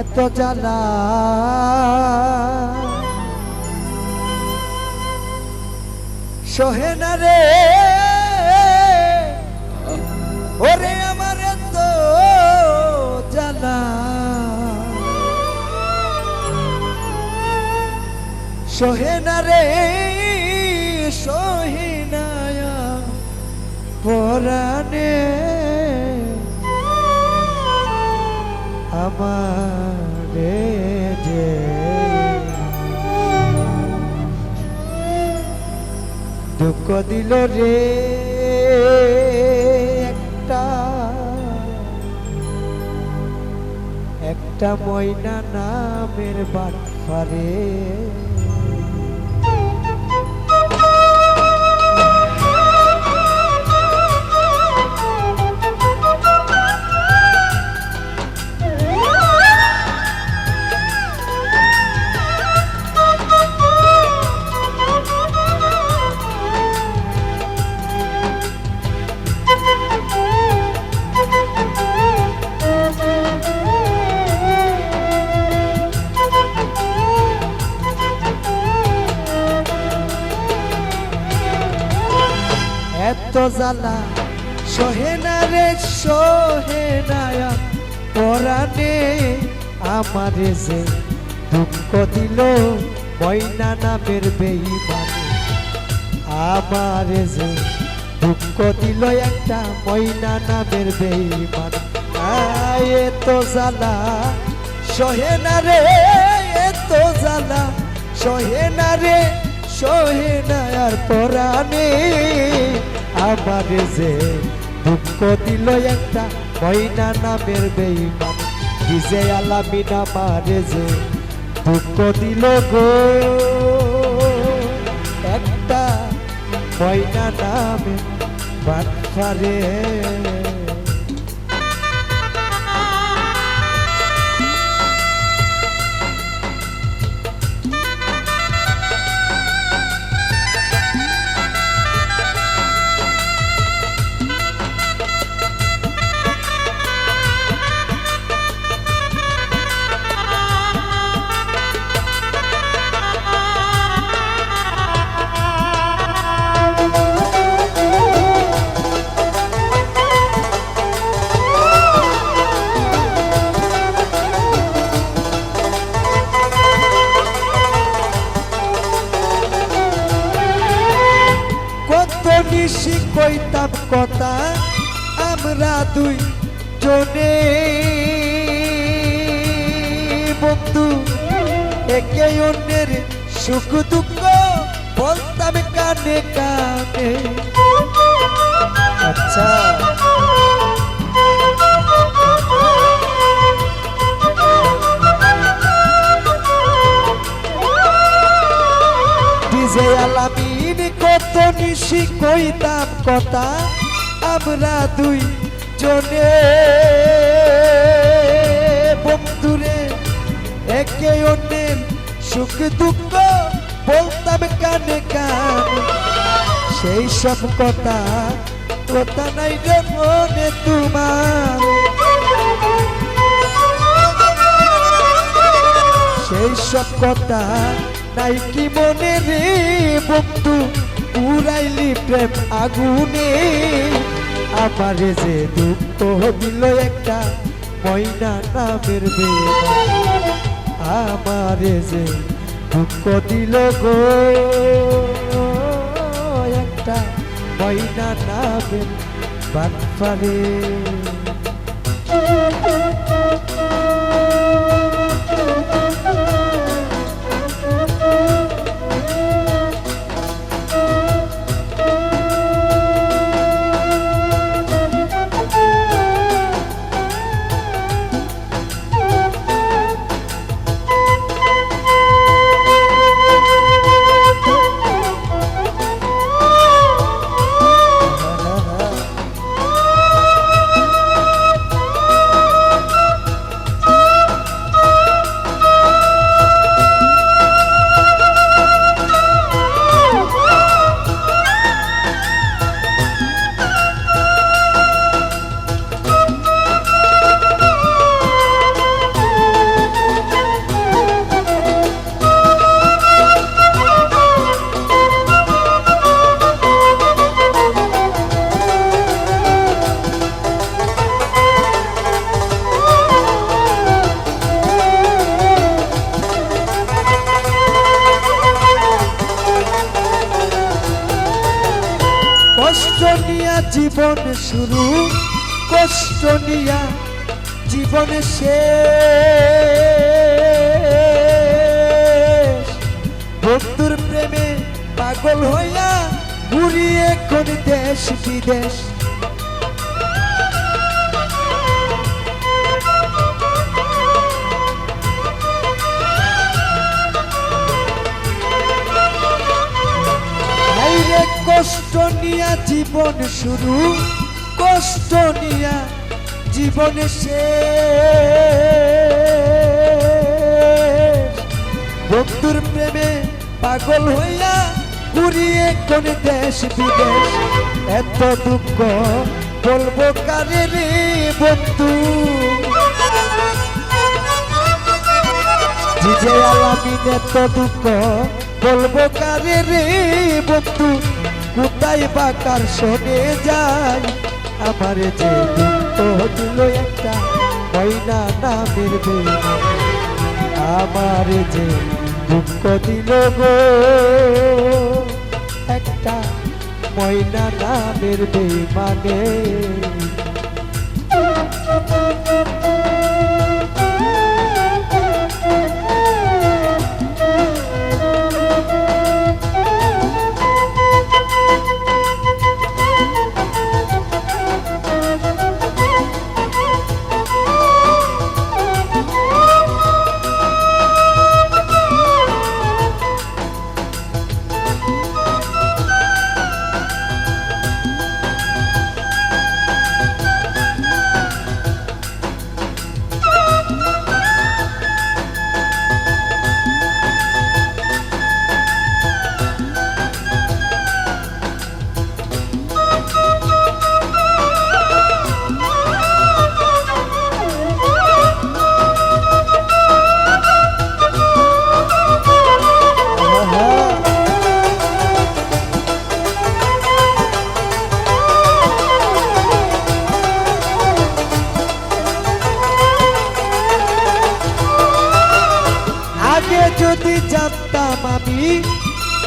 এত জ্বালা। সহে না রে। ওরে আমার এত জ্বালা। সহে না রে, সহে না পরাণে। আমারে যে। দুঃখ দিল রে একটা। একটা ময়না নামের বাটফারে। জ্বালা সহে না রে, সহে পরাণে আমারে যে দুঃখ দিল, ময়না নামের বেইমানে। আমারে যে দুঃখ দিল একটা ময়না নামের বেইমান। এত জ্বালা, সহে না রে এত জ্বালা। সহে না রে, সহে না আর পরাণে আমার যে দুঃখ দিল একটা ময়না নামের বেইমান নিজে আলামিনা মারে যে দুঃখ দিল গো। একটা ময়না নামে বাটফারে কইতাম কথা, আমরা দুই জনে বন্ধু, একে অন্যের সুখ দুঃখ বলতাম কানে কানে। আচ্ছা। আলামিন কত নিশি কইতাম কথা? আমরা দুই জনে বন্ধুরে, একে অন্যের সুখ দুঃখ বলতাম কানে কানে। সেই সব কথা কথা নাই রে মনে তোমার। সেই সব কথা নাই কি মনে রে বন্ধু? উড়াইলি প্রেম আগুনে। আমারে যে দুঃখ দিল একটা ময়না নামের বেদা আমারে যে দুঃখ দিল গো, একটা ময়না নামের বাটফারে জীবন কষ্ট নিয়া জীবন শেষ। বন্ধুর প্রেমে পাগল হইয়া ঘুরিয়ে কোন দেশ বিদেশ। কষ্ট নিয়া জীবন শুরু, কষ্ট নিয়া জীবন সে বন্ধুর প্রেমে পাগল হইয়া ঘুরিয়ে কোন দেশ বিদেশ। এত দুঃখ বলব কারে রে বন্ধু এত দুঃখ বলব কারে রে বন্ধু। কোথায় বা কার শোনে যায়? আমার যে দিল একটা ময়না নামের আমার যে দুঃখ দিল গো একটা ময়না নামের বেমানে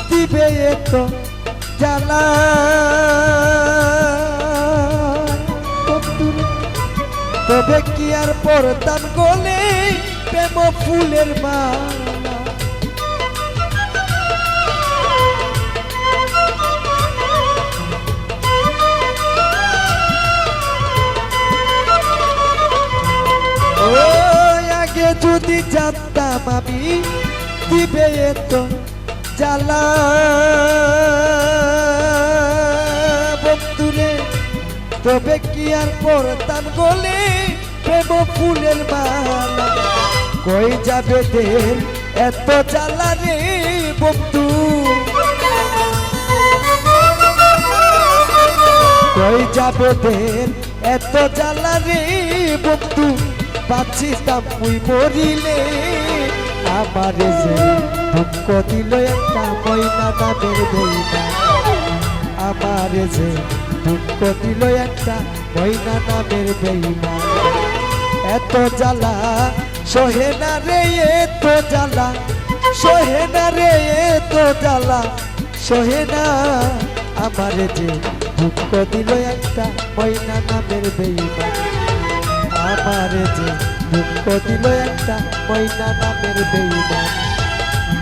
দিবে এত জ্বালা। তবে কি আর পরতাম গলে প্রেম ফুলের আগে যদি জানতাম আমি দিবে এত জ্বালা বন্ধুরে তবে কি আর পড়তাম গলে? প্রেম ফুলের মালা। কই যাবে দের এত জ্বালা রে বন্ধু কই যাবে দের এত জ্বালা রে বন্ধু বাঁচিতাম মুই মরিলে। আমার যে দুঃখ দিল একটা ময়না নামের বইনা আমার যে দুঃখ দিল একটা ময়না নামের বেইমা এত জ্বালা, সহে না রে, এত জ্বালা। সহে না রে, এত জ্বালা। সহে না, আমার যে দুঃখ দিল একটা ময়না নামের বেইমা আমার যে দুঃখ দিল একটা ময়না নামের বেইমান।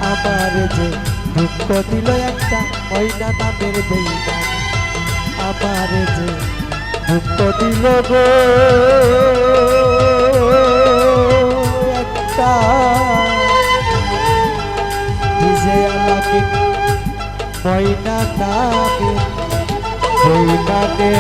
আমার যে দুঃখ দিল একটা ময়না নামের বেইমান। আমার যে দুঃখ দিল গো একটা ডিজে আলামিন ময়না নামের বেইমানে